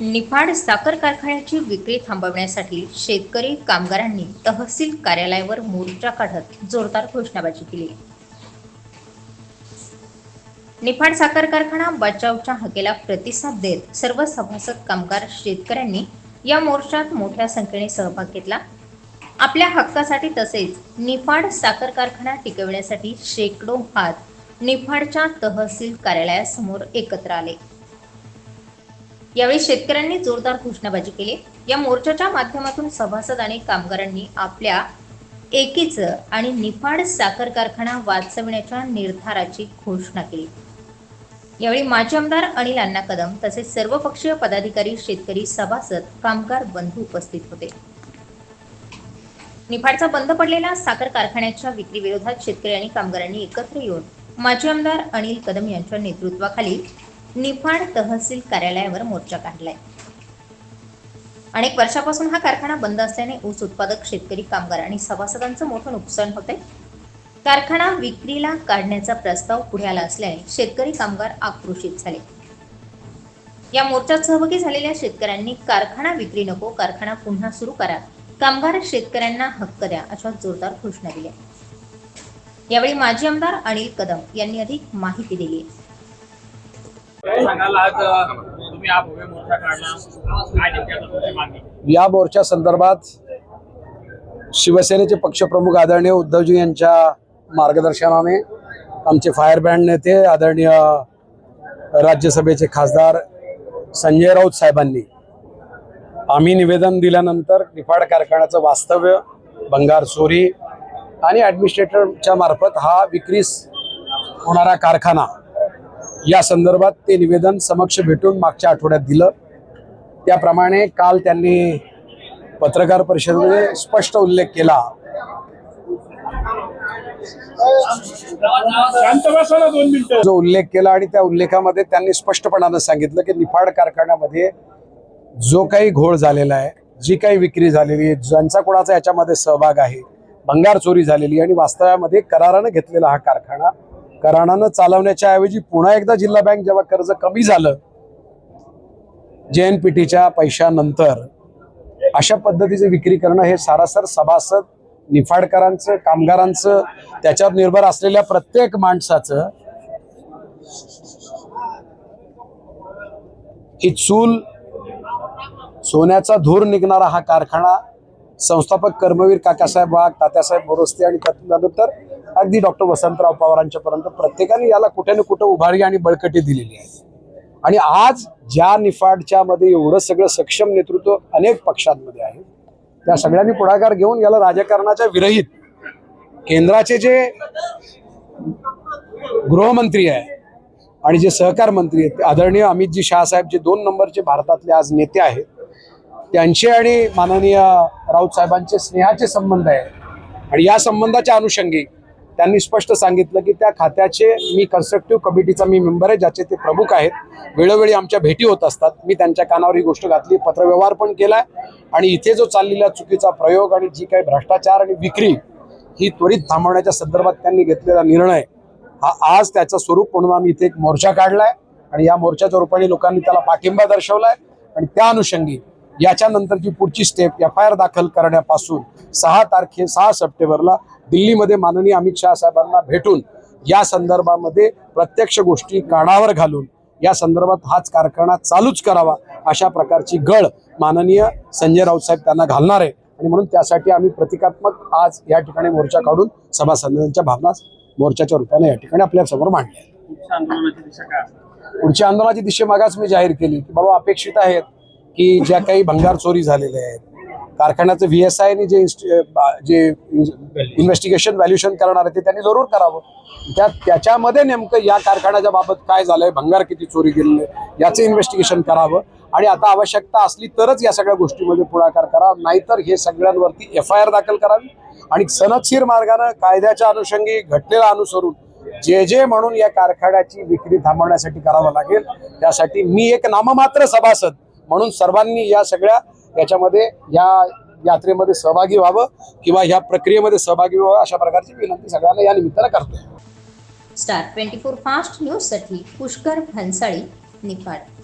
निफाड साखर कारखान्याची विक्री थांबवण्यासाठी शेतकरी कामगारांनी तहसील कार्यालयावर मोर्चा काढत जोरदार घोषणाबाजी केली. निफाड साखर कारखाना बचावच्या हकेला प्रतिसाद देत सर्व सभासद कामगार शेतकऱ्यांनी या मोर्चात मोठ्या संख्येने सहभाग घेतला. आपल्या हक्कासाठी तसेच निफाड साखर कारखाना टिकविण्यासाठी शेकडो हात निफाडच्या तहसील कार्यालयासमोर एकत्र आले. यावेळी शेतकऱ्यांनी जोरदार घोषणाबाजी केली. या मोर्चाच्या माध्यमातून सभासद आणि कामगारांनी आपल्या एकीचं आणि निफाड साखर कारखाना वाचविण्याच्या निर्धाराची घोषणा केली. यावेळी माजी आमदार अनिल अण्णा कदम तसेच सर्वपक्षीय पदाधिकारी शेतकरी सभासद कामगार बंधू उपस्थित होते. निफाडचा बंद पडलेला साखर कारखान्याच्या विक्री विरोधात शेतकरी आणि कामगारांनी एकत्र येऊन माजी आमदार अनिल कदम यांच्या नेतृत्वाखाली निफाड तहसील कार्यालयावर मोर्चा काढलाय. अनेक वर्षापासून हा कारखाना बंद असल्याने ऊस उत्पादक शेतकरी कामगार आणि सभासदांचं मोठं नुकसान होते कारखाना विक्रीला काढण्याचा प्रस्ताव पुढे आला असल्याने शेतकरी कामगार आक्रोशित झाले. या मोर्चात सहभागी झालेल्या शेतकऱ्यांनी कारखाना विक्री नको कारखाना पुन्हा सुरू करा कामगार शेतकऱ्यांना हक्क द्या अशा जोरदार घोषणा दिल्या. यावेळी माजी आमदार अनिल कदम यांनी अधिक माहिती दिली. या मोर्चा संदर्भात शिवसेनेचे पक्षप्रमुख आदरणीय उद्धवजी यांच्या मार्गदर्शनाने आमचे फायर बँड नेते आदरणीय राज्यसभेचे खासदार संजय राऊत साहेबांनी आम्ही निवेदन दिल्यानंतर निफाड कारखान्याचं वास्तव्य भंगार चोरी आणि ॲडमिनिस्ट्रेटरच्या मार्फत हा विक्रीस होणारा कारखाना या संदर्भात ते निवेदन समक्ष भेटून मागच्या आठवड्यात दिलं. त्याप्रमाणे काल त्यांनी पत्रकार परिषदेमध्ये स्पष्ट उल्लेख केला. जो उल्लेख केला आणि त्या उल्लेखामध्ये त्यांनी स्पष्टपणानं सांगितलं की निफाड कारखान्यामध्ये जो काही घोळ झालेला आहे जी काही विक्री झालेली आहे ज्यांचा कोणाचा याच्यामध्ये सहभाग आहे भंगार चोरी झालेली आणि वास्तव्यामध्ये करारानं घेतलेला हा कारखाना कराणानं चालवण्याच्या ऐवजी पुन्हा एकदा जिल्हा बँक जेव्हा कर्ज कमी झालं जे एन पी टीच्या पैशानंतर अशा पद्धतीचे विक्री करणं हे सारासर सभासद निफाडकरांचं कामगारांचं त्याच्यावर निर्भर असलेल्या प्रत्येक माणसाचं ही चूल सोन्याचा धूर निघणारा हा कारखाना संस्थापक कर्मवीर काकासाहेब वाघ तात्यासाहेब बोरस्ते आणि त्यानंतर अगदी डॉक्टर वसंतराव पवारांच्या पर्यंत प्रत्येकाने याला कुठे ना कुठं उभारी आणि बळकटी दिलेली आहे. आणि आज ज्या निफाडच्या मध्ये एवढं सगळं सक्षम नेतृत्व अनेक पक्षांमध्ये आहे त्या सगळ्यांनी पुढाकार घेऊन याला राजकारणाच्या विरहित केंद्राचे जे गृहमंत्री आहे आणि जे सहकार मंत्री आहेत ते आदरणीय अमितजी शहासाहेब जे दोन नंबरचे भारतातले आज नेते आहेत त्यांचे आणि माननीय राऊत साहेबांचे स्नेहाचे संबंध आहेत आणि या संबंधाच्या अनुषंगी त्यांनी स्पष्ट सांगितलं की त्या खात्याचे मी कन्स्ट्रक्टिव्ह कमिटीचा मी मेंबर आहे ज्याचे ते प्रमुख आहेत. वेळोवेळी आमच्या भेटी होत असतात. मी त्यांच्या कानावर ही गोष्ट घातली पत्रव्यवहार पण केलाय. आणि इथे जो चाललेला चुकीचा प्रयोग आणि जी काही भ्रष्टाचार आणि विक्री ही त्वरित थांबवण्याच्या संदर्भात त्यांनी घेतलेला निर्णय हा आज त्याचं स्वरूप म्हणून आम्ही इथे एक मोर्चा काढलाय. आणि या मोर्चाच्या रूपाने लोकांनी त्याला पाठिंबा दर्शवलाय. आणि त्या अनुषंगी याच्यानंतरची पुढची स्टेप एफ आय आर दाखल करण्यापासून सहा तारखे सहा सप्टेंबरला दिल्लीमध्ये माननीय अमित शहा साहेबांना भेटून या संदर्भामध्ये प्रत्यक्ष गोष्टी कानावर घालून या संदर्भात हाच कारखाना चालूच करावा अशा प्रकारची गळ माननीय संजय राऊत साहेब त्यांना घालणार आहे. आणि म्हणून त्यासाठी आम्ही प्रतिकात्मक आज या ठिकाणी मोर्चा काढून सभासदांच्या भावना मोर्चाच्या रूपाने या ठिकाणी आपल्यासमोर मांडल्या? पुढच्या आंदोलनाची दिशा मागाच मी जाहीर केली की बाबा अपेक्षित आहेत. की ज्या काही भंगार चोरी झालेल्या आहेत कारखान्याचं व्ही एस आयने जे जे इन्व्हेस्टिगेशन व्हॅल्युएशन करणार आहे ते त्यांनी जरूर करावं. त्या त्याच्यामध्ये नेमकं या कारखान्याच्या बाबत काय झालंय भंगार किती चोरी गेलेले याचं इन्व्हेस्टिगेशन करावं. आणि आता आवश्यकता असली तरच या सगळ्या गोष्टीमध्ये पुढाकार करा नाहीतर हे सगळ्यांवरती एफ आय आर दाखल करावी. आणि सनदशीर मार्गानं कायद्याच्या अनुषंगी घटनेला अनुसरून जे जे म्हणून या कारखान्याची विक्री थांबवण्यासाठी करावं लागेल त्यासाठी मी एक नाममात्र सभासद म्हणून सर्वांनी या सगळ्या याच्यामध्ये या यात्रेमध्ये सहभागी व्हावं किंवा या प्रक्रियेमध्ये सहभागी व्हावं अशा प्रकारची विनंती सगळ्यांना या निमित्तानं करतो स्टार ट्वेंटी फोर फास्ट न्यूजसाठी पुष्कर भन्साळी निपाड